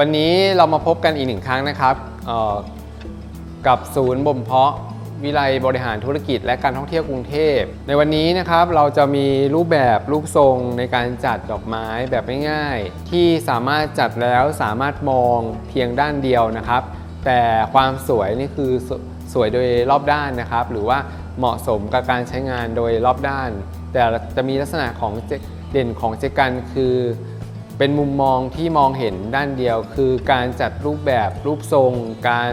วันนี้เรามาพบกันอีกหนึ่งครั้งนะครับออกับศูนย์บ่มเพาะวิไลบริหารธุรกิจและการท่องเที่ยวกรุงเทพ ในวันนี้นะครับเราจะมีรูปแบบรูปทรงในการจัดดอกไม้แบบง่ายๆ ที่สามารถจัดแล้วสามารถมองเพียงด้านเดียวนะครับ แต่ความสวยนี่คือสสวยโดยรอบด้านนะครับ หรือว่าเหมาะสมกับการใช้งานโดยรอบด้าน แต่จะมีลักษณะของเด่นของเจกันคือ เป็นมุมมองที่มองเห็นด้านเดียว คือการจัดรูปแบบรูปทรง การ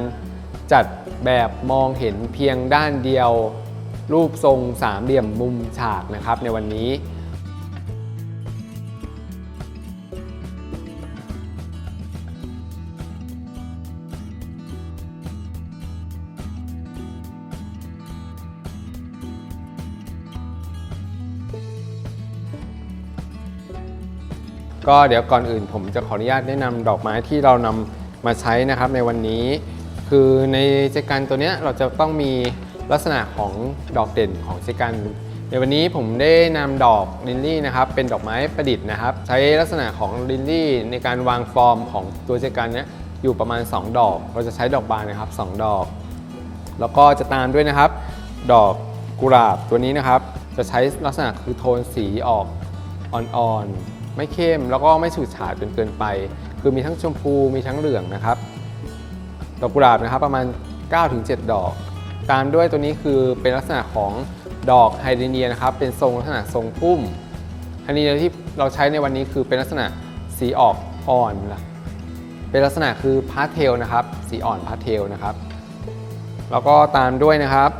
จัดแบบมองเห็นเพียงด้านเดียว รูปทรงสามเหลี่ยมมุมฉากนะครับในวันนี้ ก็เดี๋ยวก่อนอื่นผมจะขออนุญาตแนะนำดอกไม้ที่เรานำมาใช้นะครับในวันนี้ คือในเจกันตัวเนี้ยเราจะต้องมีลักษณะของดอกเด่นของเจกัน ในวันนี้ผมได้นำดอกลินลี่นะครับเป็นดอกไม้ประดิษฐ์นะครับ ใช้ลักษณะของลินลี่ในการวางฟอร์มของตัวเจกันเนี้ยอยู่ประมาณ 2 ดอก เราจะใช้ดอกบานนะครับ 2 ดอก แล้วก็จะตามด้วยนะครับ ดอกกุหลาบตัวนี้นะครับ จะใช้ลักษณะคือโทนสีออกอ่อนๆ ไม่เข้มแล้วก็ไม่ฉูดฉาดจนเกินไป คือมีทั้งชมพูมีทั้งเหลืองนะครับ ดอกกุหลาบนะครับประมาณ 9-7 ดอก ตามด้วยตัวนี้คือเป็นลักษณะของดอกไฮเดรเนียนะครับ เป็นทรงลักษณะทรงพุ่มไฮเดรเนียที่เราใช้ในวันนี้คือเป็นลักษณะสีออกอ่อนเป็นลักษณะคือพาสเทลนะครับ สีอ่อนพาสเทลนะครับ แล้วก็ตามด้วยนะครับ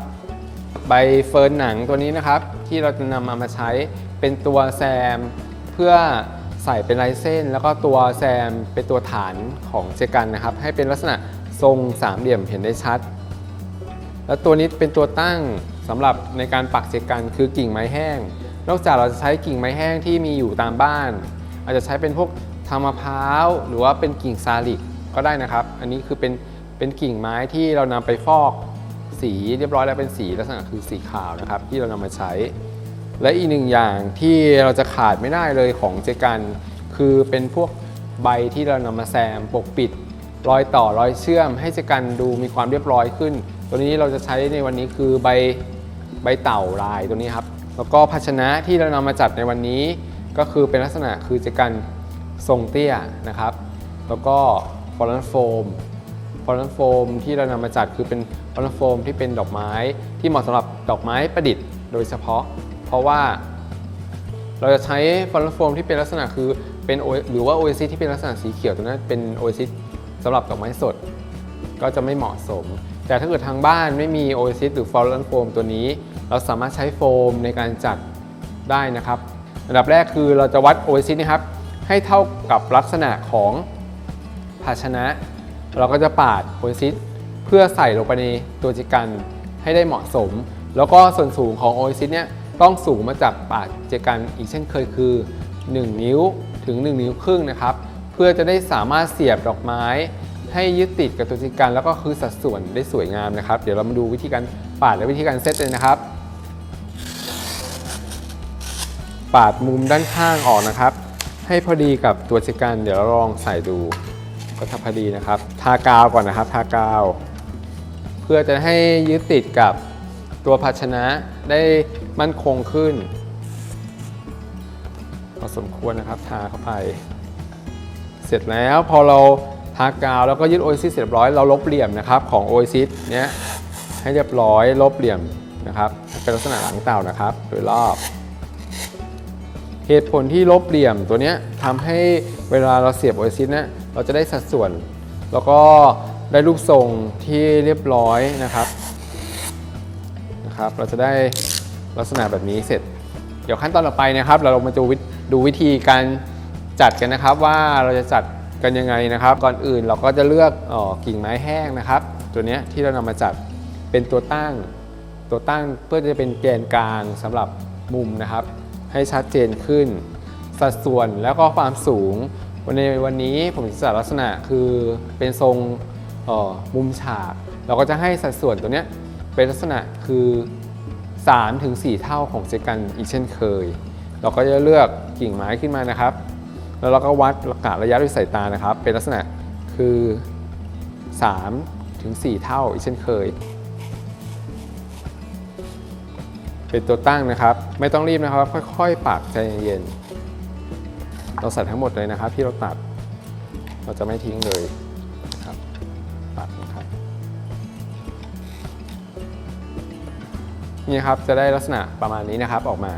ใบเฟิร์นหนังตัวนี้นะครับ ที่เราจะนำเอามาใช้เป็นตัวแซม เพื่อใส่เป็นลายเส้น แล้วก็ตัวแซมเป็นตัวฐานของเจกันนะครับ ให้เป็นลักษณะทรงสามเหลี่ยมเห็นได้ชัด แล้วตัวนี้เป็นตัวตั้งสำหรับในการปักเจกันคือกิ่งไม้แห้ง นอกจากเราจะใช้กิ่งไม้แห้งที่มีอยู่ตามบ้าน อาจจะใช้เป็นพวกทางมะพร้าวหรือว่าเป็นกิ่งซาลิกก็ได้นะครับ อันนี้คือเป็นเป็นกิ่งไม้ที่เรานำไปฟอกสีเรียบร้อยแล้วเป็นสีลักษณะคือสีขาวนะครับ ที่เรานำมาใช้ และอีกหนึ่งอย่างที่เราจะขาดไม่ได้เลยของเจกัน คือเป็นพวกใบที่เรานำมาแซมปกปิด รอยต่อรอยเชื่อม ให้เจกันดูมีความเรียบร้อยขึ้น ตัวนี้เราจะใช้ในวันนี้คือใบใบเต่าลายตัวนี้ครับแล้วก็ภาชนะที่เรานำมาจัดในวันนี้ก็คือเป็นลักษณะคือเจกันทรงเตี้ยนะครับ แล้วก็ฟอลันโฟมฟอลันโฟมที่เรานำมาจัดคือเป็นฟอลันโฟมที่เป็นดอกไม้ที่เหมาะสำหรับดอกไม้ประดิษฐ์โดยเฉพาะ ราะว่าเราจะใช้ฟอลลันโฟมที่เป็นลักษณะคือเป็นหรือว่าโอเอซิที่เป็นลักษณะสีเขียวตัวนั้นเป็นโอเอซิสำหรับดอกไม้สด ก็จะไม่เหมาะสม แต่ถ้าเกิดทางบ้านไม่มีโอเอซิหรือฟอลลันโฟมตัวนี้ เราสามารถใช้โฟมในการจัดได้นะครับอันดับแรกคือเราจะวัดโอเอซินะครับให้เท่ากับลักษณะของภาชนะ เราก็จะปาดโพลิซิสเพื่อใส่ลงไปในตัวจิกันให้ได้เหมาะสม แล้วก็ส่วนสูงของโอซิสเนี่ย ต้องสูงมาจากปากเจกันอีกเช่นเคยคือ 1 นิ้วถึง 1 นิ้วครึ่งนะครับ เพื่อจะได้สามารถเสียบดอกไม้ ให้ยึดติดกับตัวจิกันแล้วก็คือสัดส่วนได้สวยงามนะครับ เดี๋ยวเรามาดูวิธีการปาดและวิธีการเซตเลยนะครับ ปาดมุมด้านข้างออกนะครับ ให้พอดีกับตัวเจกันเดี๋ยวเราลองใส่ดูก็ทำพอดีนะครับ ทากาวก่อนนะครับ ทากาว เพื่อจะให้ยึดติดกับตัวภาชนะได้ มั่นคงขึ้นพอสมควรนะครับทาเข้าไป เสร็จแล้วพอเราทากาวแล้วก็ยึดโอซิสเสร็จร้อยเราลบเหลี่ยมนะครับของโอซิสเนี้ยให้เรียบร้อยลบเหลี่ยมนะครับ เป็นลักษณะหลังเต่านะครับ โดยรอบเหตุผลที่ลบเหลี่ยมตัวเนี้ยทำให้เวลาเราเสียบโอซิสเนี่ยเราจะได้สัดส่วน แล้วก็ได้รูปทรงที่เรียบร้อยนะครับนะครับ เราจะได้ ลักษณะแบบนี้เสร็จ เดี๋ยวขั้นตอนต่อไปนะครับ เรามาดูดูวิธีการจัดกันนะครับว่าเราจะจัดกันยังไงนะครับ ก่อนอื่นเราก็จะเลือกออกิ่งไม้แห้งนะครับ ตัวนี้ที่เรานำมาจัดเป็นตัวตั้ง ตัวตั้งเพื่อจะเป็นแกนกลางสำหรับมุมนะครับ ให้ชัดเจนขึ้น สัดส่วนแล้วก็ความสูงวันในวันนี้ผมจะจัดลักษณะคือเป็นทรงออมุมฉาก เราก็จะให้สัดส่วนตัวนี้เป็นลักษณะคือ 3ถึง4เท่าของเจกันอีกเช่นเคย เราก็จะเลือกกิ่งไม้ขึ้นมานะครับ แล้วเราก็วัดระกะระยะด้วยสายตานะครับ เป็นลักษณะคือ3ถึง4เท่าอีกเช่นเคย เป็นตัวตั้งนะครับ ไม่ต้องรีบนะครับ ค่อยๆ ปักใจเย็นๆเราใส่ทั้งหมดเลยนะครับที่เราตัดเราจะไม่ทิ้งเลยครับปัก นี่ครับจะได้ลักษณะประมาณนี้นะครับออกมา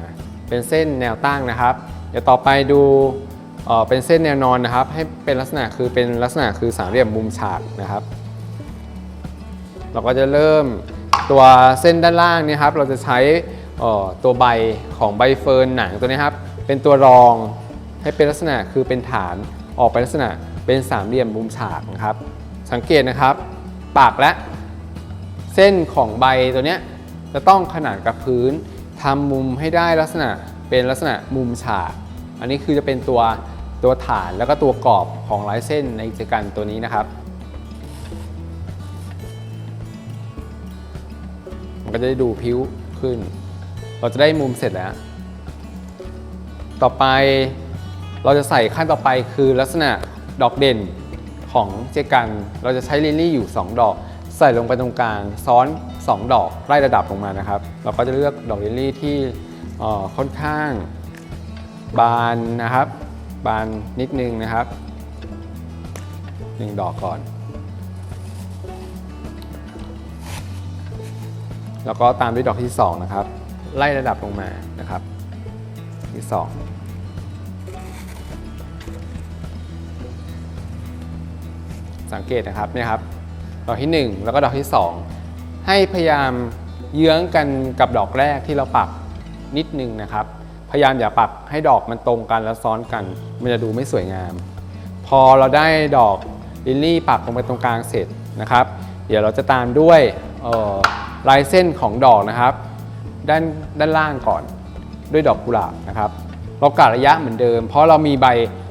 เป็นเส้นแนวตั้งนะครับ เดี๋ยวต่อไปดูเออเป็นเส้นแนวนอนนะครับ ให้เป็นลักษณะคือเป็นลักษณะคือสามเหลี่ยมมุมฉากนะครับ เราก็จะเริ่มตัวเส้นด้านล่างนี่ครับ เราจะใช้ออตัวใบของใบเฟิร์นหนังตัวนี้ครับ เป็นตัวรองให้เป็นลักษณะคือเป็นฐานออกไปลักษณะเป็นสามเหลี่ยมมุมฉากนะครับ สังเกตนะครับ ปากและเส้นของใบตัวเนี้ย จะต้องขนานกับพื้นทำมุมให้ได้ลักษณะเป็นลักษณะมุมฉากอันนี้คือจะเป็นตัวตัวฐานแล้วก็ตัวกรอบของลายเส้นในกิจกรรตัวนี้นะครับ มันก็จะได้ดูพิ้วขึ้น เราจะได้มุมเสร็จแล้ว ต่อไปเราจะใส่ขั้นต่อไปคือลักษณะดอกเด่นของเจกัน เราจะใช้ลิลลี่อยู่ 2 ดอก ใส่ลงไปตรงกลางซ้อน 2 ดอกไล่ระดับลงมานะครับ เราก็จะเลือกดอกลิลลี่ที่ค่อนข้างบานนะครับ บานนิดนึงนะครับหนึ่งดอกก่อน แล้วก็ตามด้วยดอกที่ 2 นะครับ ไล่ระดับลงมานะครับ ที่ 2สังเกตนะครับเนี่ยครับดอกที่ 1 แล้วก็ดอกที่ 2 ให้พยายามเยื้องกันกับดอกแรกที่เราปักนิดนึงนะครับ พยายามอย่าปักให้ดอกมันตรงกันแล้วซ้อนกัน มันจะดูไม่สวยงาม พอเราได้ดอกลิลลี่ปักลงไปตรงกลางเสร็จนะครับ เดี๋ยวเราจะตามด้วยออลายเส้นของดอกนะครับ ด้านด้านล่างก่อนด้วยดอกกุหลาบนะครับ เรากะระยะเหมือนเดิม เพราะเรามีใบ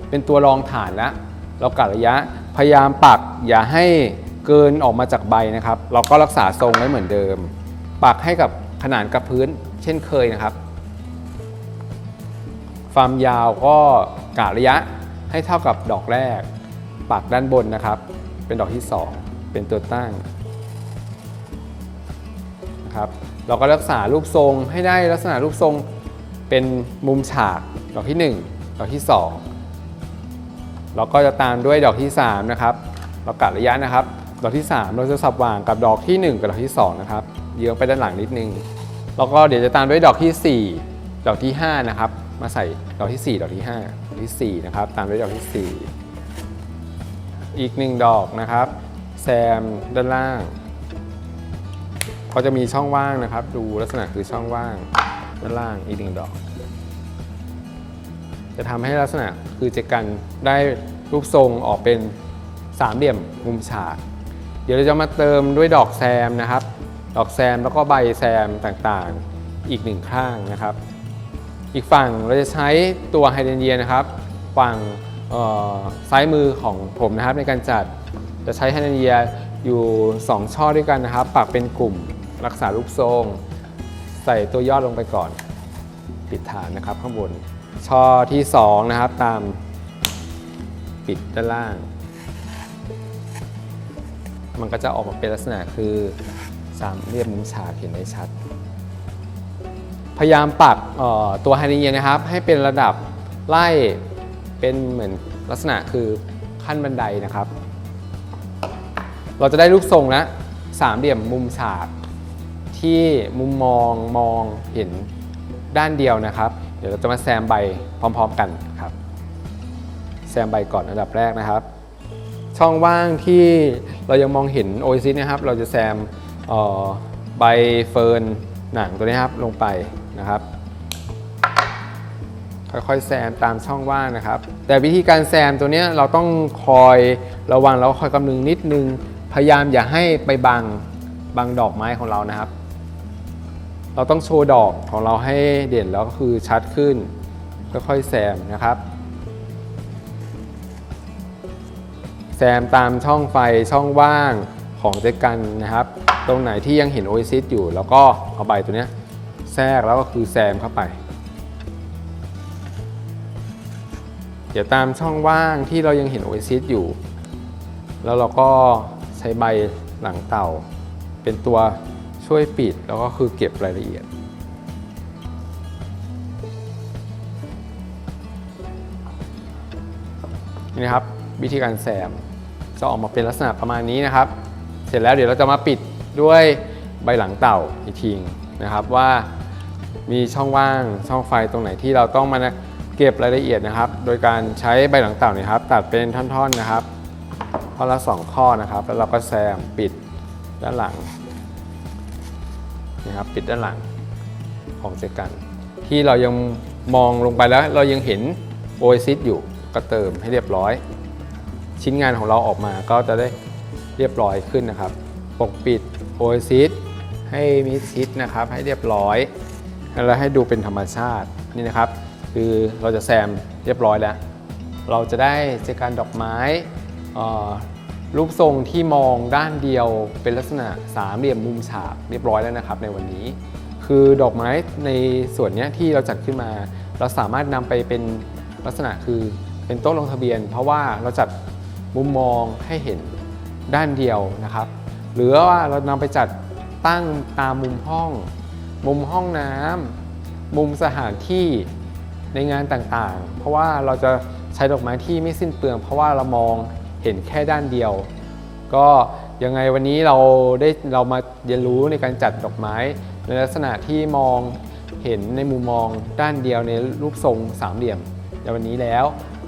เป็นตัวรองฐานแล้วเรากะระยะพยายามปักอย่าให้ เกินออกมาจากใบนะครับ เราก็รักษาทรงไว้เหมือนเดิม ปักให้กับขนานกับพื้นเช่นเคยนะครับ ความยาวก็กะระยะให้เท่ากับดอกแรก ปักด้านบนนะครับ เป็นดอกที่ 2 เป็นตัวตั้งนะครับ เราก็รักษารูปทรงให้ได้ลักษณะรูปทรงเป็นมุมฉากดอกที่ 1 ดอกที่ 2 เราก็จะตามด้วยดอกที่ 3 นะครับ เรากะระยะนะครับ ดอกที่ 3 เราจะสับวางกับดอกที่ 1 กับดอกที่ 2 นะครับ เยื้องไปด้านหลังนิดนึง แล้วก็เดี๋ยวจะตามด้วยดอกที่ 4 ดอกที่ 5 นะครับ มาใส่ดอกที่ 4 ดอกที่ 5 ดอกที่ 4 นะครับ ตามด้วยดอกที่ 4 อีกหนึ่งดอกนะครับ แซมด้านล่าง ก็จะมีช่องว่างนะครับ ดูลักษณะคือช่องว่างด้านล่างอีกหนึ่งดอก จะทำให้ลักษณะคือเจกันได้รูปทรงออกเป็นสามเหลี่ยมมุมฉาก เดี๋ยวเราจะมาเติมด้วยดอกแซมนะครับ ดอกแซมแล้วก็ใบแซมต่างๆ อีกหนึ่งข้างนะครับ อีกฝั่งเราจะใช้ตัวไฮเดรนเยียนะครับ ฝั่งซ้ายมือของผมนะครับในการจัดจะใช้ไฮเดรนเยียอยู่ 2 ช่อด้วยกันนะครับ ปักเป็นกลุ่มรักษารูปทรง ใส่ตัวยอดลงไปก่อนปิดฐานนะครับข้างบน ช่อที่ 2 นะครับตามปิดด้านล่าง มันก็จะออกมาเป็นลักษณะคือสามเหลี่ยมมุมฉากเห็นได้ชัด พยายามปักตัวไฮเดรนเยียนะครับ ให้เป็นระดับไล่เป็นเหมือนลักษณะคือขั้นบันไดนะครับ เราจะได้รูปทรงและสามเหลี่ยมมุมฉากที่มุมมองมองเห็นด้านเดียวนะครับ เดี๋ยวเราจะมาแซมใบพร้อม ๆ กันครับ แซมใบก่อนอันดับแรกนะครับ ช่องว่างที่เรายังมองเห็นโอซิสนะครับ เราจะแซมใบเฟิร์นหนังตัวนี้ครับลงไปนะครับ ค่อยๆแซมตามช่องว่างนะครับ แต่วิธีการแซมตัวนี้เราต้องคอยระวังแล้วคอยกำนึงนิดนึง พยายามอย่าให้ไปบังบังดอกไม้ของเรานะครับ เราต้องโชว์ดอกของเราให้เด่นแล้วก็คือชัดขึ้น ค่อยๆแซมนะครับ แซมตามช่องไฟช่องว่างของเจกันนะครับ ตรงไหนที่ยังเห็นโอเอซิสอยู่ แล้วก็เอาใบตัวนี้แทรกแล้วก็คือแซมเข้าไป เดี๋ยวตามช่องว่างที่เรายังเห็นโอเอซิสอยู่ แล้วเราก็ใช้ใบหลังเต่า เป็นตัวช่วยปิดแล้วก็คือเก็บรายละเอียดนี่นะครับ วิธีการแซมจะออกมาเป็นลักษณะประมาณนี้นะครับ เสร็จแล้วเดี๋ยวเราจะมาปิดด้วยใบหลังเต่าอีกทีนะครับว่ามีช่องว่างช่องไฟตรงไหนที่เราต้องมาเก็บรายละเอียดนะครับ โดยการใช้ใบหลังเต่าเนี่ยครับ ตัดเป็นท่อนๆนะครับท่อนละสองข้อนะครับ แล้วเราก็แซมปิดด้านหลังนะครับปิดด้านหลังของเจกัน ที่เรายังมองลงไปแล้วเรายังเห็นโอเอซิสอยู่ก็เติมให้เรียบร้อย ชิ้นงานของเราออกมาก็จะได้เรียบร้อยขึ้นนะครับ ปกปิดโอซิสให้มิดชิดนะครับให้เรียบร้อย แล้วให้ดูเป็นธรรมชาตินี่นะครับ คือเราจะแซมเรียบร้อยแล้ว เราจะได้เจกันดอกไม้รูปทรงที่มองด้านเดียวเป็นลักษณะสามเหลี่ยมมุมฉากเรียบร้อยแล้วนะครับ ในวันนี้ คือดอกไม้ในส่วนนี้ที่เราจัดขึ้นมา เราสามารถนำไปเป็นลักษณะคือเป็นโต๊ะลงทะเบียน เพราะว่าเราจัด มุมมองให้เห็นด้านเดียวนะครับ หรือว่าเรานำไปจัดตั้งตามมุมห้อง มุมห้องน้ำมุมสถานที่ในงานต่างๆ เพราะว่าเราจะใช้ดอกไม้ที่ไม่สิ้นเปลือง เพราะว่าเรามองเห็นแค่ด้านเดียว ก็ยังไงวันนี้เราได้เรามาเรียนรู้ในการจัดดอกไม้ ในลักษณะที่มองเห็นในมุมมองด้านเดียวในรูปทรงสามเหลี่ยมในวันนี้แล้ว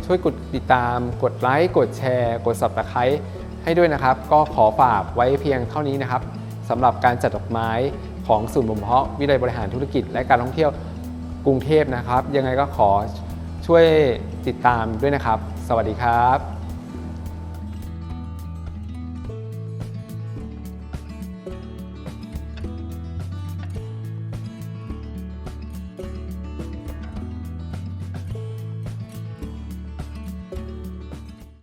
ช่วยกดติดตาม กดไลค์กดแชร์ กด subscribe ให้ด้วยนะครับ ก็ขอฝากไว้เพียงเท่านี้นะครับสำหรับการจัดดอกไม้ของศูนย์บ่มเพาะวิทยาลัยบริหารธุรกิจ และการท่องเที่ยวกรุงเทพนะครับ ยังไงก็ขอช่วยติดตามด้วยนะครับ สวัสดีครับ